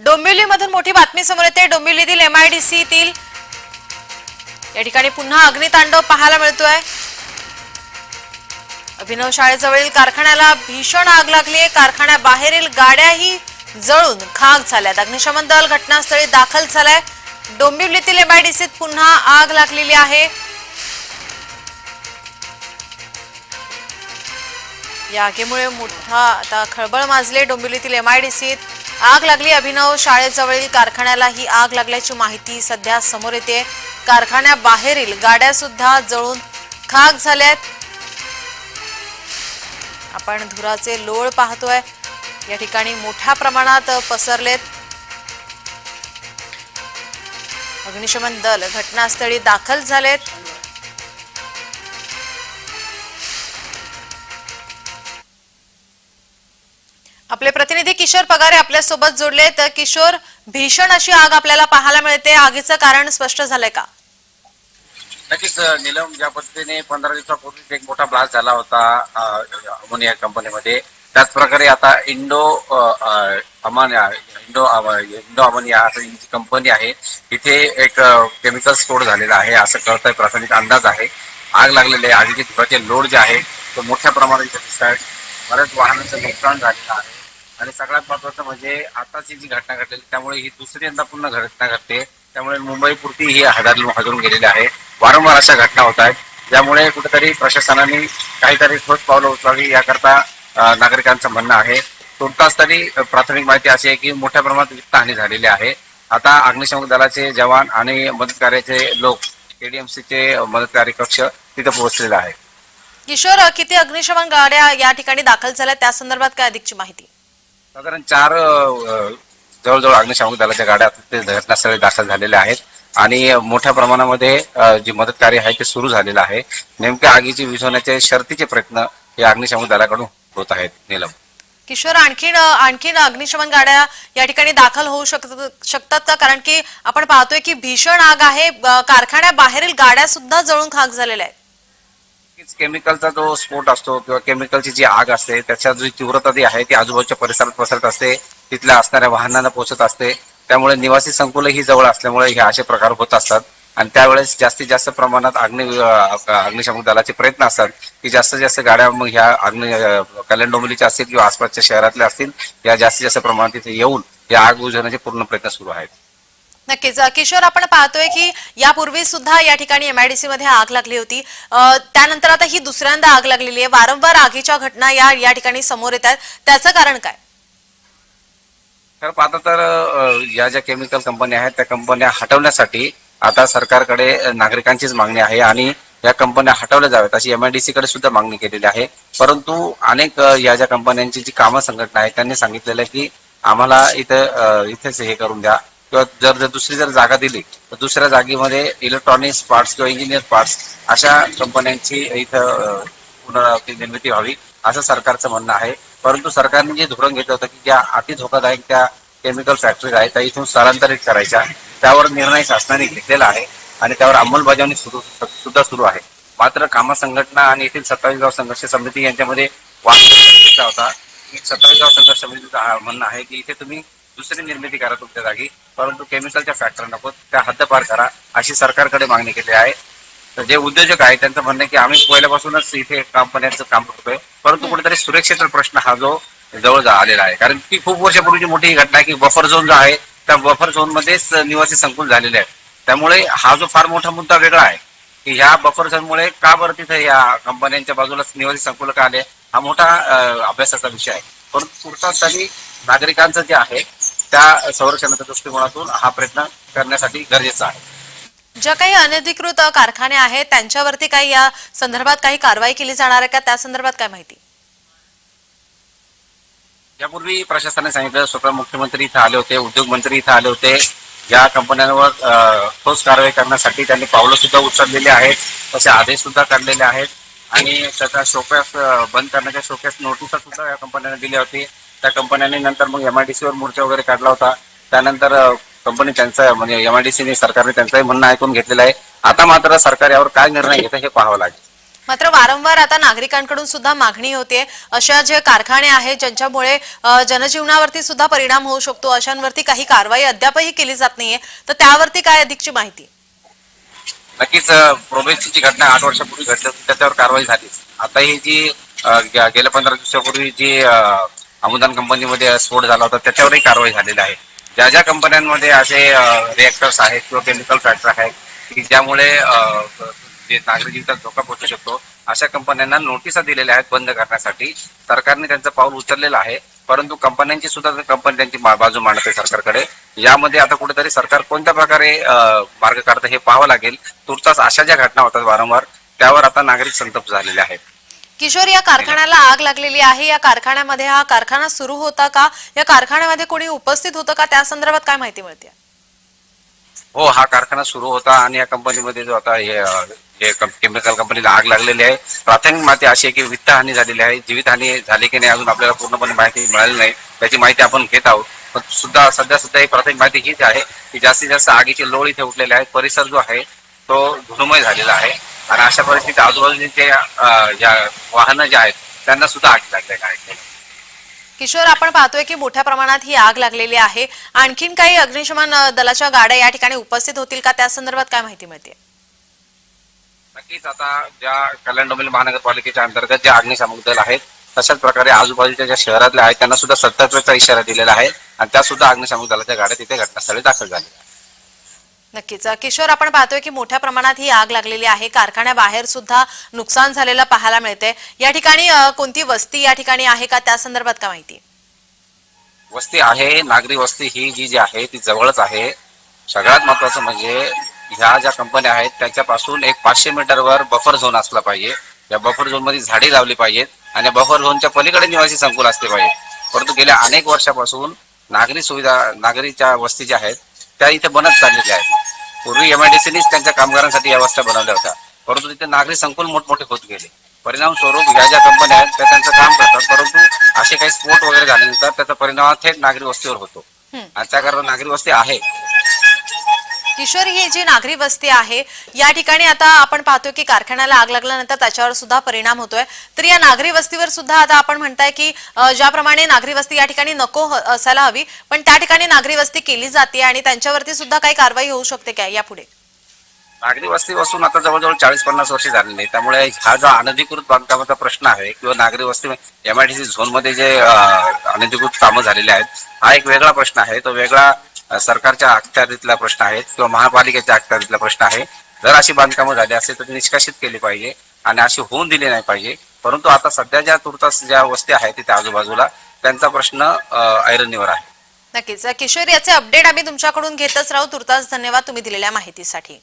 डोंबिवलीमधून मोठी बातमी समोर येते. डोंबिवलीतील एमआयडीसीतील या ठिकाणी पुन्हा अग्नितांडव पाहायला मिळतोय. अभिनव शाळेजवळील कारखान्याला भीषण आग लागली आहे कारखान्याबाहेरील गाड्याही जळून खाक झाल्यात. अग्निशमन दल घटनास्थळी दाखल झालाय. डोंबिवलीतील एमआयडीसीत पुन्हा आग लागलेली आहे. या आगीमुळे मोठा आता खळबळ माजले डोंबिवलीतील एमआयडीसीत आग लागली. अभिनव शाळेजवळील कारखान्याला ही आग लागल्याची माहिती सध्या समोर येते कारखान्याबाहेरील गाड्या सुद्धा जळून खाक झाल्यात. आपण धुराचे लोळ पाहतोय. या ठिकाणी मोठ्या प्रमाणात पसरलेत. अग्निशमन दल घटनास्थळी दाखल झालेत. आपले प्रतिनिधी किशोर पगारे आपल्यासोबत जोडले तर किशोर भीषण अशी आग आपल्याला पाहायला मिळते. आगीचं कारण स्पष्ट झालंय का? नक्कीच निलम ज्या पद्धतीने पंधरा दिवसापूर्वी एक मोठा ब्लास्ट झाला होता अमोनिया कंपनीमध्ये. त्याच प्रकारे आता इंडो अ, अमोनिया इंडो इंडो अमोनिया असं ही जी कंपनी आहे तिथे एक केमिकल स्फोट झालेला आहे असं कळतंय प्राथमिक अंदाज आहे. आग लागलेली आहे आगीचे धुराचे लोड जे आहे तो मोठ्या प्रमाणात इथे दिसत आहे. बऱ्याच वाहनांचं नुकसान झालेलं आहे. आणि सगळ्यात महत्वाचं म्हणजे आताची जी घटना घडलेली त्यामुळे ही दुसरी यंदा पुन्हा घटना घडते. त्यामुळे मुंबई पुरती ही हादरली हादरून गेलेली आहे. वारंवार अशा घटना होत आहेत. त्यामुळे कुठेतरी प्रशासनाने काहीतरी ठोस पावलं उचलावी याकरता नागरिकांचं म्हणणं आहे. तुर्तास तरी प्राथमिक माहिती अशी आहे की मोठ्या प्रमाणात वित्तहानी झालेली आहे. आता अग्निशमन दलाचे जवान आणि मदत कार्याचे लोक केडीएमसीचे मदतकारी कक्ष तिथे पोहोचलेले आहे किशोर किती अग्निशमन गाड्या या ठिकाणी दाखल झाल्या? त्या संदर्भात काय अधिकची माहिती? साधारण चार अ, जवळजवळ अग्निशामक दलाच्या गाड्या ते घटनास्थळी दाखल झालेल्या आहेत. आणि मोठ्या प्रमाणामध्ये अ, जी मदत कार्य आहे ते सुरू झालेलं आहे. नेमक्या आगीची विझवण्याचे शर्तीचे प्रयत्न हे अग्निशामक दलाकडून होत आहेत नीलम. किशोर आणखीन आणखीन अग्निशमन गाड्या या ठिकाणी दाखल होऊ शकत शकतात का? कारण की आपण पाहतोय की भीषण आग आहे. ब- कारखान्याबाहेरील गाड्या सुद्धा जळून खाक झालेल्या आहेत. नक्कीच केमिकलचा जो स्फोट असतो किंवा केमिकलची जी आग असते त्याच्या जी तीव्रता जी आहे ती आजूबाजूच्या परिसरात पसरत असते तिथल्या असणाऱ्या वाहनांना पोहोचत असते. त्यामुळे निवासी संकुल ही जवळ असल्यामुळे हे असे प्रकार होत असतात. आणि त्यावेळेस जास्तीत जास्त प्रमाणात अग्नि अ, अग्निशामक दलाचे प्रयत्न असतात की जास्तीत जास्त गाड्या मग ह्या अग्नि कल्याण डोंबिवलीच्या असतील किंवा आसपासच्या शहरातल्या असतील या जास्तीत जास्त प्रमाणात तिथे येऊन या आग उजवण्याचे पूर्ण प्रयत्न सुरू आहेत. नक्कीच. किशोर आपण पाहतोय की यापूर्वी सुद्धा या ठिकाणी एमआयडीसी मध्ये आग लागली होती. त्यानंतर आता ही दुसऱ्यांदा आग लागलेली आहे. वारंवार आगीच्या घटना या या ठिकाणी समोर येत आहेत. त्याचं कारण काय? तर पाहता तर या ज्या केमिकल कंपन्या आहेत त्या कंपन्या हटवण्यासाठी आता सरकारकडे नागरिकांचीच मागणी आहे आणि या कंपन्या हटवल्या जाव्यात अशी एमआयडीसी कडे सुद्धा मागणी केलेली आहे. परंतु अनेक या ज्या कंपन्यांची जी कामं संघटना आहे त्यांनी सांगितलेलं आहे की आम्हाला इथं इथेच हे करून द्या. किंवा जर जर दुसरी जर जागा दिली तर दुसऱ्या जागेमध्ये इलेक्ट्रॉनिक्स पार्ट्स किंवा इंजिनियर पार्ट्स अशा कंपन्यांची इथं अ, पुनरावृत्ती निर्मिती व्हावी असं सरकारचं म्हणणं आहे. परंतु सरकारने जे धोरण घेतलं होतं की ज्या अति धोकादायक त्या केमिकल फॅक्टरीज आहेत त्या इथून स्थलांतरित करायच्या त्यावर निर्णय शासनाने घेतलेला आहे आणि त्यावर अंमलबजावणी सुरू सुद्धा सुरू आहे. मात्र कामा संघटना आणि येथील सत्तावीस गाव संघर्ष समिती यांच्यामध्ये वाद होता. सत्तावीस गाव संघर्ष समितीचं म्हणणं आहे की इथे तुम्ही दुसरी निर्मिती करा तुमच्या जागी. परंतु केमिकलच्या फॅक्टरी नको त्या हद्दपार करा अशी सरकारकडे मागणी केली आहे. तर जे उद्योजक आहे त्यांचं म्हणणं आहे की आम्ही पहिल्यापासूनच इथे कंपन्यांचं काम करतोय. परंतु कुठेतरी सुरक्षेचा प्रश्न हा जो जवळ आलेला आहे. कारण की खूप वर्षापूर्वीची मोठी ही घटना आहे की बफर झोन जो आहे त्या बफर झोन मध्येच निवासी संकुल झालेले आहेत. त्यामुळे हा जो फार मोठा मुद्दा वेगळा आहे की ह्या बफर झोनमुळे का बरं तिथे या कंपन्यांच्या बाजूलाच निवासी संकुल का आले हा मोठा अभ्यासाचा विषय आहे. परंतु तुर्तासाठी नागरिकांचं जे आहे त्या संरक्षणाच्या दृष्टिकोनातून हा प्रयत्न करण्यासाठी गरजेचा आहे. ज्या काही अनधिकृत कारखाने आहेत त्यांच्यावरती काही या संदर्भात काही कारवाई केली जाणार आहे का? त्या संदर्भात काय माहिती? यापूर्वी प्रशासनाने सांगितलं स्वतः मुख्यमंत्री इथं आले होते उद्योग मंत्री इथं आले होते. या कंपन्यांवर ठोस कारवाई करण्यासाठी त्यांनी पावलं सुद्धा उचललेली आहेत तसे आदेश सुद्धा काढलेले आहेत. आणि त्याचा शोकॅस बंद करण्याच्या शोकॅस नोटिसा सुद्धा या कंपन्यांना दिल्या होती. त्या कंपन्यांनी नंतर मग एमआयडीसी वर मोर्चा वगैरे काढला होता. त्यानंतर कंपनी त्यांचा म्हणजे एमआयडीसीने सरकारने त्यांचंही म्हणणं ऐकून घेतलेलं आहे. आता मात्र सरकार यावर काय निर्णय घेतं हे पाहावं लागेल. मात्र वारंवार आता नागरिकांकडून सुद्धा मागणी होते अशा जे कारखाने आहेत ज्यांच्यामुळे जनजीवनावरती सुद्धा परिणाम होऊ शकतो अशांवरती काही कारवाई अद्यापही केली जात नाहीये. तर त्यावरती काय अधिकची माहिती? नक्कीच जी घटना आठ वर्षापूर्वी घडली होती त्याच्यावर कारवाई झाली. आता ही जी गेल्या पंधरा दिवसापूर्वी जी अमुदान कंपनीमध्ये स्फोट झाला होता त्याच्यावरही कारवाई झालेली आहे. ज्या ज्या कंपन्यांमध्ये असे रिएक्टर्स आहेत किंवा केमिकल फॅक्टर आहेत की ज्यामुळे जे नागरिक जीवितात धोका पोहोचू शकतो अशा कंपन्यांना नोटिसा दिलेल्या आहेत बंद करण्यासाठी. सरकारने त्यांचं पाऊल उचललेलं आहे परंतु कंपन्यांची सुद्धा कंपनी त्यांची बाजू मांडते सरकारकडे. यामध्ये आता कुठेतरी सरकार कोणत्या प्रकारे मार्ग काढतं हे पाहावं लागेल. तुर्तास अशा ज्या घटना होतात वारंवार त्यावर आता नागरिक संतप्त झालेले आहेत. किशोर या कारखान्याला आग लागलेली आहे. या कारखान्यामध्ये हा कारखाना सुरू होता का? या कारखान्यामध्ये कोणी उपस्थित होतं का? त्या संदर्भात काय माहिती मिळते? हो हा कारखाना सुरू होता आणि या कंपनीमध्ये जो आता हे केमिकल कंपनीला आग लागलेली आहे. प्राथमिक माहिती अशी आहे की वित्तहानी झालेली आहे. जीवितहानी झाली की नाही अजून आपल्याला पूर्णपणे माहिती मिळाली नाही. त्याची माहिती आपण घेत आहोत. पण सुद्धा सध्या सुद्धा ही प्राथमिक माहिती हीच आहे की जास्तीत जास्त आगीची लोळ इथे उठलेली आहे परिसर जो आहे तो धुनुमय झालेला आहे. आणि अशा परिस्थितीत आजूबाजूचे ज्या वाहनं जे आहेत त्यांना सुद्धा आग लागलेल्या आहेत किशोर आपण पाहतोय की मोठ्या प्रमाणात ही आग लागलेली आहे. आणखीन काही अग्निशमन दलाच्या गाड्या या ठिकाणी उपस्थित होतील का? त्या संदर्भात काय माहिती मिळते? नक्कीच आता ज्या कल्याण डोंबिवली महानगरपालिकेच्या अंतर्गत जे अग्निशामक दल आहेत तशाच प्रकारे आजूबाजूच्या ज्या शहरातल्या आहेत त्यांना सुद्धा सतर्कतेचा इशारा दिलेला आहे. आणि त्या सुद्धा अग्निशामक दलाच्या गाड्या तिथे घटनास्थळी दाखल झाल्या आहेत. नक्कीच. किशोर आपण पाहतोय की मोठ्या प्रमाणात ही आग लागलेली आहे. कारखान्याबाहेर सुद्धा नुकसान झालेलं पाहायला मिळते या ठिकाणी कोणती वस्ती या ठिकाणी आहे का? त्या संदर्भात काय माहिती? वस्ती आहे. नागरी वस्ती ही जी जी आहे ती जवळच आहे. सगळ्यात महत्वाचं म्हणजे ह्या ज्या कंपन्या आहेत त्याच्यापासून एक पाचशे मीटरवर बफर झोन असला पाहिजे. या बफर झोनमध्ये झाडे लावली पाहिजेत आणि बफर झोनच्या पलीकडे निवासी संकुल असले पाहिजे परंतु गेल्या अनेक वर्षापासून नागरी सुविधा नागरीच्या वस्ती ज्या आहेत त्या इथे बनत चाललेल्या आहेत. पूर्वी एमआयडीसीनीच त्यांच्या कामगारांसाठी या वस्त्या बनवल्या होत्या. परंतु तिथे नागरी संकुल मोठमोठे होत गेले. परिणाम स्वरूप ह्या ज्या कंपन्या आहेत त्या त्यांचं काम करतात परंतु असे काही स्फोट वगैरे झाल्यानंतर त्याचा परिणाम थेट नागरी वस्तीवर होतो. आणि त्याकरता नागरी वस्ती आहे किशोर ही जी नागरी वस्ती आहे या ठिकाणी आता आपण पाहतोय की कारखान्याला आग लागल्यानंतर त्याच्यावर सुद्धा परिणाम होतोय. तर या नागरी वस्तीवर सुद्धा आता आपण म्हणताय की ज्याप्रमाणे नागरी वस्ती या ठिकाणी नको असायला हवी पण त्या ठिकाणी नागरी वस्ती केली जाते आणि त्यांच्यावरती सुद्धा काही कारवाई होऊ शकते काय यापुढे? नागरी वस्ती बसून आता जवळजवळ चाळीस पन्नास वर्ष झालेली आहे त्यामुळे हा जो अनधिकृत बांधकामाचा प्रश्न आहे किंवा नागरी वस्ती एमआयडीसी झोनमध्ये जे अनधिकृत कामं झालेले आहेत हा एक वेगळा प्रश्न आहे. तो वेगळा सरकारच्या अखत्यारीतला प्रश्न आहे किंवा महापालिकेच्या अखत्यारीतला प्रश्न आहे. जर अशी बांधकामं झाली असेल तर निष्कासित केली पाहिजे आणि अशी होऊन दिली नाही पाहिजे. परंतु आता सध्या ज्या तुर्तास ज्या वस्ती आहेत तिथे आजूबाजूला त्यांचा प्रश्न ऐरणीवर आहे. नक्कीच. किशोर याचे अपडेट आम्ही तुमच्याकडून घेतच राहू. तुर्तास धन्यवाद तुम्ही दिलेल्या माहितीसाठी.